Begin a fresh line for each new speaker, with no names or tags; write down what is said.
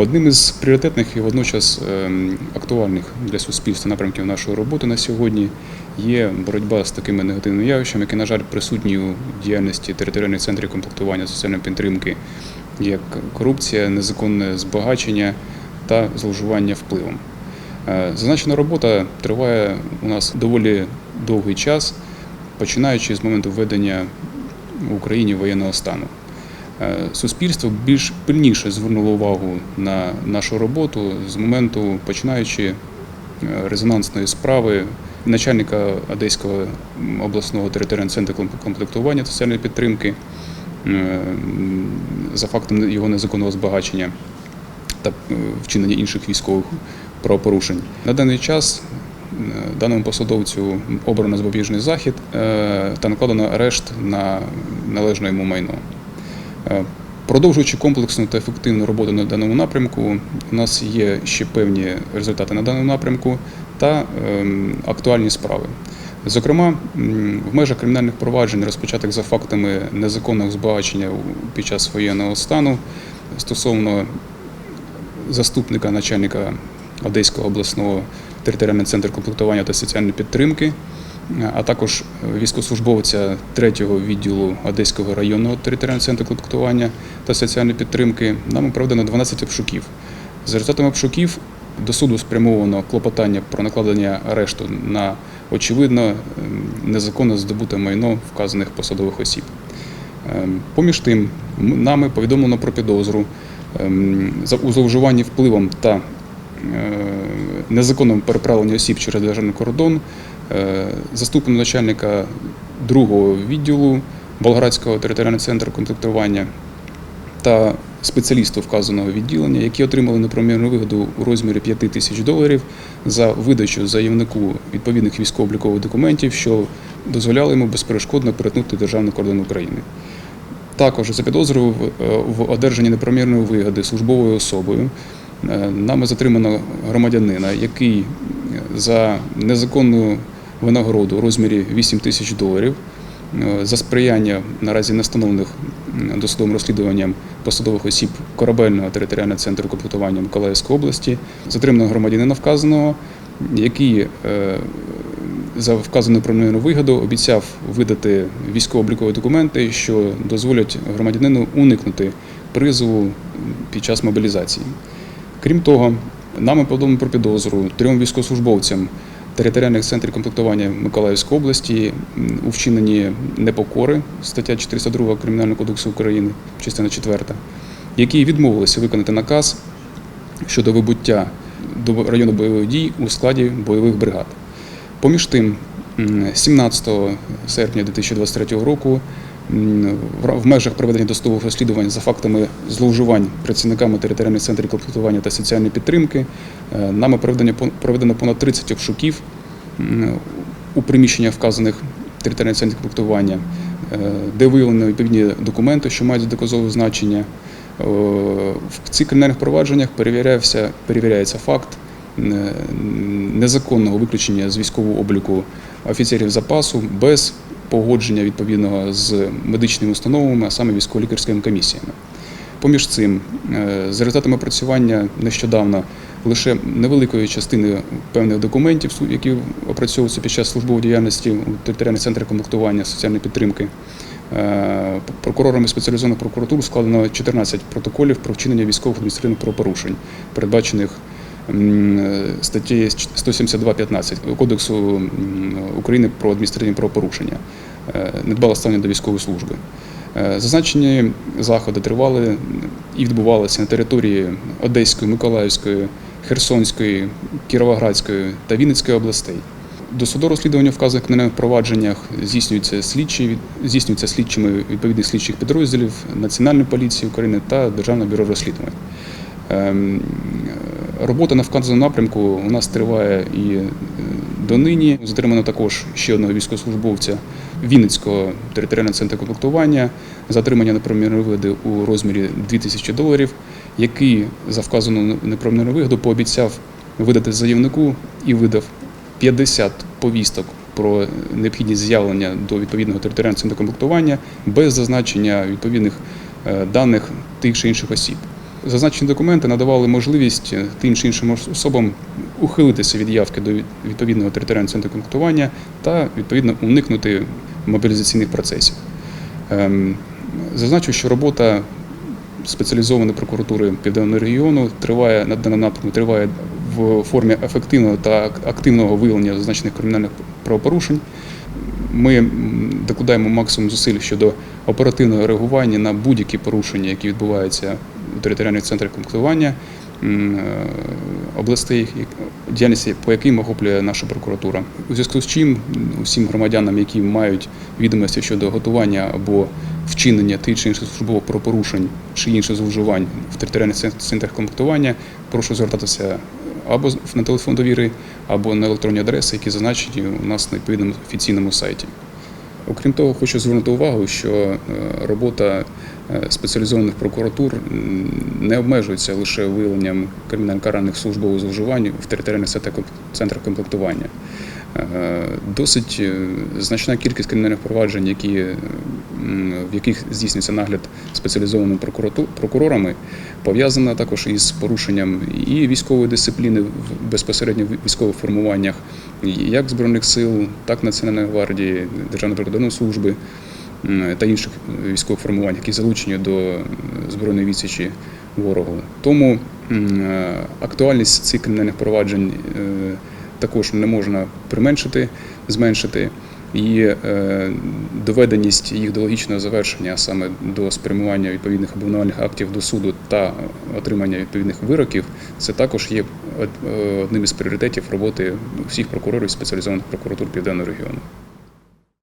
Одним із пріоритетних і водночас ем, актуальних для суспільства напрямків нашої роботи на сьогодні є боротьба з такими негативними явищами, які, на жаль, присутні у діяльності територіальних центрів комплектування соціальної підтримки, як корупція, незаконне збагачення та зловживання впливом. Е, Зазначена робота триває у нас доволі довгий час, починаючи з моменту введення в Україні воєнного стану. Е, Суспільство більш пильніше звернуло увагу на нашу роботу з моменту починаючи е, резонансної справи начальника Одеського обласного територіального центру комплектування соціальної підтримки е, за фактом його незаконного збагачення та вчинення інших військових правопорушень. На даний час даному посадовцю обрано запобіжний захід та накладено арешт на належне йому майно. Е, Продовжуючи комплексну та ефективну роботу на даному напрямку, у нас є ще певні результати на даному напрямку та ем, актуальні справи. Зокрема, в межах кримінальних проваджень, розпочатих за фактами незаконного збагачення під час воєнного стану стосовно заступника начальника Одеського обласного територіального центру комплектування та соціальної підтримки, а також військовослужбовця 3-го відділу Одеського районного територіального центру комплектування та соціальної підтримки, нам проведено 12 обшуків. За результатами обшуків до суду спрямовано клопотання про накладення арешту на очевидно ем, незаконно здобуте майно вказаних посадових осіб. Ем, Поміж тим, нами повідомлено про підозру ем, у зловживанні впливом та е, незаконному переправленні осіб через державний кордон е, заступного начальника другого відділу Болградського територіального центру контактування та спеціалісту вказаного відділення, які отримали неправомірну вигоду у розмірі 5 тисяч доларів за видачу заявнику відповідних військово-облікових документів, що дозволяли йому безперешкодно перетнути державний кордон України. Також за підозрою в, е, одержанні неправомірної вигоди службовою особою е, нами затримано громадянина, який за незаконну винагороду у розмірі 8 тисяч доларів е, за сприяння наразі не встановлених досудовим розслідуванням посадових осіб корабельного територіального центру комплектування Миколаївської області, затримано громадянина вказаного, який е, за вказану правомірну вигоду обіцяв видати військово-облікові документи, що дозволять громадянину уникнути призову під час мобілізації. Крім того, нами повідомлено про підозру трьом військовослужбовцям територіальних центрів комплектування Миколаївської області у вчиненні непокори, стаття 402 Кримінального кодексу України, частина 4, які відмовилися виконати наказ щодо вибуття до району бойових дій у складі бойових бригад. Поміж тим, 17 серпня 2023 року в межах проведення досудових розслідувань за фактами зловживань працівниками територіальних центрів комплектування та соціальної підтримки е, нами проведено понад 30 обшуків у приміщеннях вказаних територіальних центрів комплектування, е, де виявлено відповідні документи, що мають доказове значення. В цих кримінальних провадженнях перевірявся, перевіряється факт е, незаконного виключення з військового обліку офіцерів запасу без погодження відповідного з медичними установами, а саме військово-лікарськими комісіями. Поміж цим, е, за результатами опрацювання нещодавно лише невеликої частини певних документів, які опрацьовуються під час службової діяльності у територіальних центрах комплектування соціальної підтримки, е, прокурорами спеціалізованих прокуратур складено 14 протоколів про вчинення військових адміністративних правопорушень, передбачених е, 172.15 Кодексу України про адміністративні правопорушення, е, недбале ставлення до військової служби. Е, Зазначені заходи тривали і відбувалися на території Одеської, Миколаївської, Херсонської, Кіровоградської та Вінницької областей. Досудове розслідування вказаних кримінальних провадженнях здійснюється слідчі здійснюється слідчими відповідних слідчих підрозділів Національної поліції України та Державного бюро розслідувань. Робота на вказаному напрямку у нас триває і е, донині. Затримано також ще одного військовослужбовця Вінницького територіального центру комплектування за отримання неправомірної вигоди у розмірі 2000 доларів, який за вказану неправомірну вигоду пообіцяв видати заявнику і видав 50 повісток про необхідність з'явлення до відповідного територіального центру комплектування без зазначення відповідних е, даних тих чи інших осіб. Зазначені документи надавали можливість тим чи іншим особам ухилитися від явки до відповідного територіального центру контактування та відповідно уникнути мобілізаційних процесів. Ем, Зазначу, що робота спеціалізованої прокуратури Південного регіону триває на даному напрямку триває в формі ефективного та активного виявлення зазначених кримінальних правопорушень. Ми докладаємо максимум зусиль щодо оперативного реагування на будь-які порушення, які відбуваються у територіальних центрах комплектування е, областей, діяльність по яким охоплює наша прокуратура. У зв'язку з чим усім громадянам, які мають відомості щодо готування або вчинення тих чи інших службових правопорушень чи інших зловживань в територіальних центрах комплектування, прошу звертатися або на телефон довіри, або на електронні адреси, які зазначені у нас на відповідному офіційному сайті. Окрім того, хочу звернути увагу, що е, робота е, спеціалізованих прокуратур не обмежується лише виявленням кримінально-караних службових зловживань в територіальних центрах комплектування. Е, Досить е, значна кількість кримінальних проваджень, які, е, в яких здійснюється нагляд спеціалізованими прокурорами, пов'язана також із порушенням і військової дисципліни в безпосередньо військових формуваннях, як Збройних сил, так і Національної гвардії, Державної прикордонної служби та інших військових формувань, які залучені до збройної відсічі ворогу. Тому актуальність цих кримінальних проваджень також не можна применшити, зменшити. І е, доведеність їх до логічного завершення, а саме до спрямування відповідних обвинувальних актів до суду та отримання відповідних вироків, це також є е, одним із пріоритетів роботи всіх прокурорів спеціалізованих прокуратур Південного регіону.